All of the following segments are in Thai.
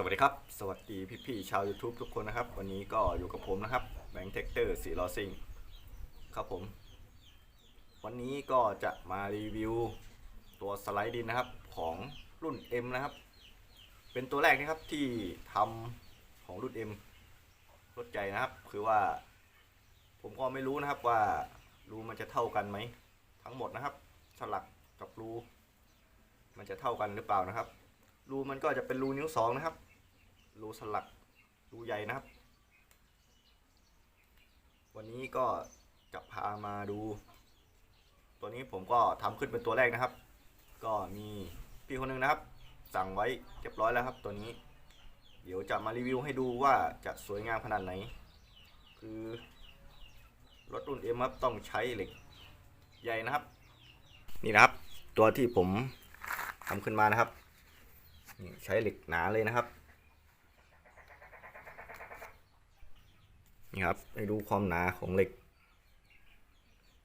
สวัสดีครับ สวัสดีพี่ๆชาว YouTube ทุกคนนะครับ วันนี้ก็อยู่กับผมนะครับแบงค์เทคเตอร์สีลอซิงครับผม วันนี้ก็จะมารีวิวตัวสไลด์ดินนะครับของรุ่น M นะครับ เป็นตัวแรกนะครับที่ทำของรุ่น M รถใหญ่นะครับ คือว่า ผมก็ไม่รู้นะครับว่ารูมันจะเท่ากันไหม ทั้งหมดนะครับฉลักกับรูมันจะเท่ากันหรือเปล่านะครับรูมันก็จะเป็นรูนิ้วสองนะครับ รูสลักรูใหญ่นะครับ วันนี้ก็จะพามาดู ตัวนี้ผมก็ทำขึ้นเป็นตัวแรกนะครับ ก็มีพี่คนหนึงนะครับ สั่งไว้เรียบร้อยแล้วครับ ตัวนี้ เดี๋ยวจะมารีวิวให้ดูว่าจะสวยงามขนาดไหน คือรถรุ่นเอ็มครับต้องใช้เหล็กใหญ่นะครับ นี่นะครับ ตัวที่ผมทำขึ้นมานะครับใช้เหล็กหนาเลยนะครับ นี่ครับให้ดูความหนาของเหล็ก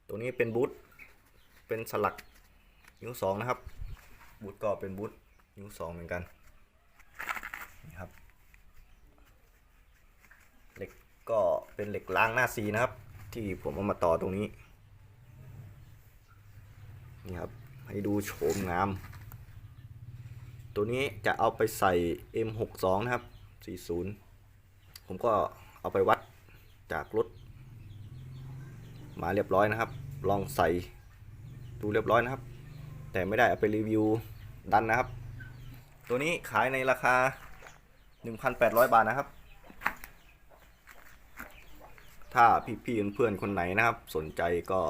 ตัวนี้เป็นบูทเป็นสลักนิ้วสองนะครับ บูทก็เป็นบูทนิ้วสองเหมือนกันนี่ครับเหล็กก็เป็นเหล็กล้างหน้าซีนะครับ ที่ผมเอามาต่อตรงนี้นี่ครับให้ดูโฉมงาม ตัวนี้จะเอาไปใส่ M62 นะครับ 40 ผมก็เอาไปวัด จากรถมาเรียบร้อยนะครับ ลองใส่ดูเรียบร้อยนะครับ แต่ไม่ได้เอาไปรีวิวดันนะครับ ตัวนี้ขายในราคา 1,800 บาทนะครับ ถ้าพี่ๆเพื่อนๆคนไหนนะครับ สนใจก็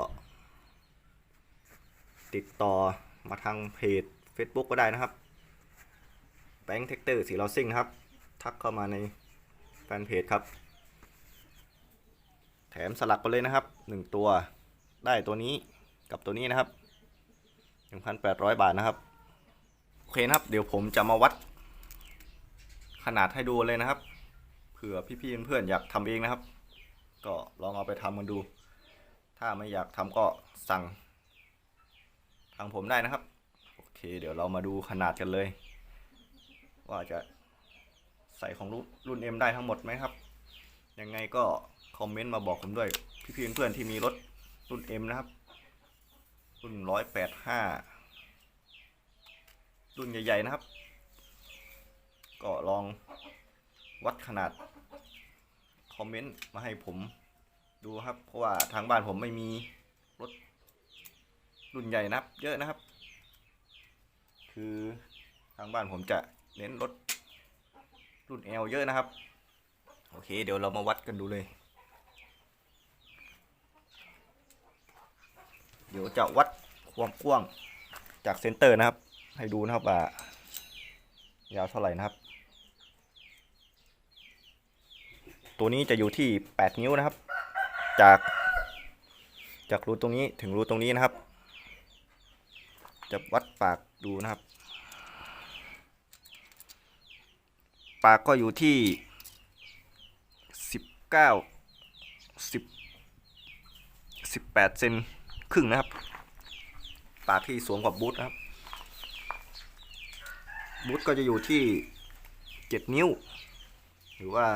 ติดต่อมาทางเพจ Facebook ก็ได้นะครับแบงค์เทคเตอร์สีลอซิ่งครับ ทักเข้ามาในแฟนเพจครับ แถมสลักไปเลยนะครับ 1 ตัวได้ตัวนี้กับตัวนี้นะครับ 1,800 บาทนะครับ โอเคนะครับ เดี๋ยวผมจะมาวัด ขนาดให้ดูเลยนะครับเผื่อพี่ๆเพื่อนๆอยากทำเองนะครับ ก็ลองเอาไปทำกันดู ถ้าไม่อยากทำก็สั่งทางผมได้นะครับ โอเค เดี๋ยวเรามาดูขนาดกันเลย ว่าจะใส่ของรุ่นรุ่น M ได้ทั้งหมดไหมครับ ยังไงก็ คอมเมนต์มาบอกผมด้วย พี่ๆเพื่อนๆที่มีรถรุ่น M นะครับ รุ่นร้อยแปดห้ารุ่นใหญ่ ๆ นะครับ ก็ลองวัดขนาด คอมเมนต์มาให้ผมดูครับ เพราะว่าทางบ้านผมไม่มีรถรุ่นใหญ่นะครับ เยอะนะครับ คือทางบ้านผมจะเน้นรถรุ่น L เยอะนะครับ โอเค เดี๋ยวเรามาวัดกันดูเลย เดี๋ยวจะวัดความกว้างจากเซนเตอร์นะครับ ให้ดูนะครับว่ายาวเท่าไหร่นะครับ ตัวนี้จะอยู่ที่ 8 นิ้วนะครับ จากจากรูตรงนี้ถึงรูตรงนี้นะครับ จะวัดปากดูนะครับ ปากก็อยู่ที่ 19 10 18เซน ครึ่งนะครับ ปากที่สวมกับบูทนะครับ บูทก็จะอยู่ที่7นิ้ว หรือว่า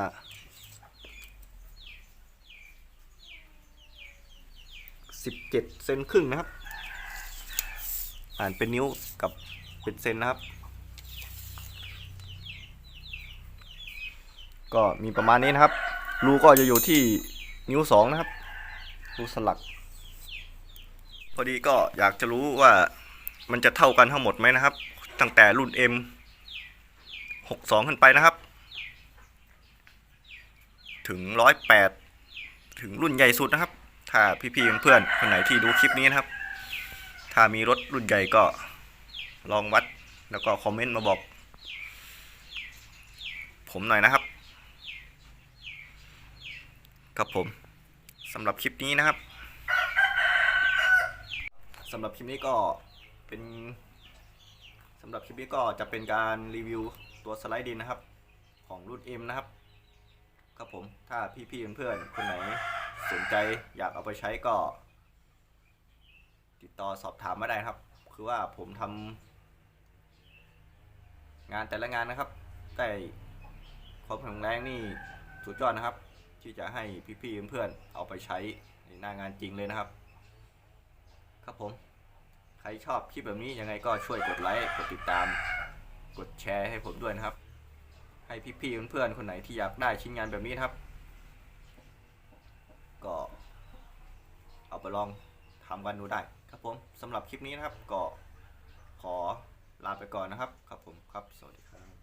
17เซนครึ่งนะครับ อ่านเป็นนิ้วกับเป็นเซนนะครับ ก็มีประมาณนี้นะครับรูก็จะอยู่ที่นิ้วสองนะครับรูสลัก พอดีก็อยากจะรู้ว่ามันจะเท่ากันทั้งหมดไหมนะครับ ตั้งแต่รุ่น M 62 ขึ้นไปนะครับ ถึง 108 ถึงรุ่นใหญ่สุดนะครับ ถ้าพี่ๆเพื่อนๆคนไหนที่ดูคลิปนี้นะครับ ถ้ามีรถรุ่นใหญ่ก็ลองวัดแล้วก็คอมเมนต์มาบอก ผมหน่อยนะครับ ครับผมสำหรับคลิปนี้นะครับ สำหรับคลิปนี้ก็เป็นสำหรับคลิปนี้ก็จะเป็นการรีวิวตัวสไลด์ดินนะครับ ของรุ่น M นะครับครับผมถ้าพี่ๆเพื่อนๆคนไหนสนใจอยากเอาไปใช้ก็ ติดต่อสอบถามมาได้ครับ คือว่าผมทำงานแต่ละงานนะครับได้ความแข็งแรงนี่สุดยอดนะครับ ที่จะให้พี่ๆเพื่อนๆเอาไปใช้ในหน้างานจริงเลยนะครับ ครับผม ใครชอบคลิปแบบนี้ยังไงก็ช่วยกดไลค์กดติดตาม กดแชร์ให้ผมด้วยนะครับ ให้พี่ๆเพื่อนๆคนไหนที่อยากได้ชิ้นงานแบบนี้นครับ ก็ เอาไปลองทำกันดูได้ครับผมสำหรับคลิปนี้นะครับก็ขอลาไปก่อนนะครับ ครับผมครับ สวัสดีครับ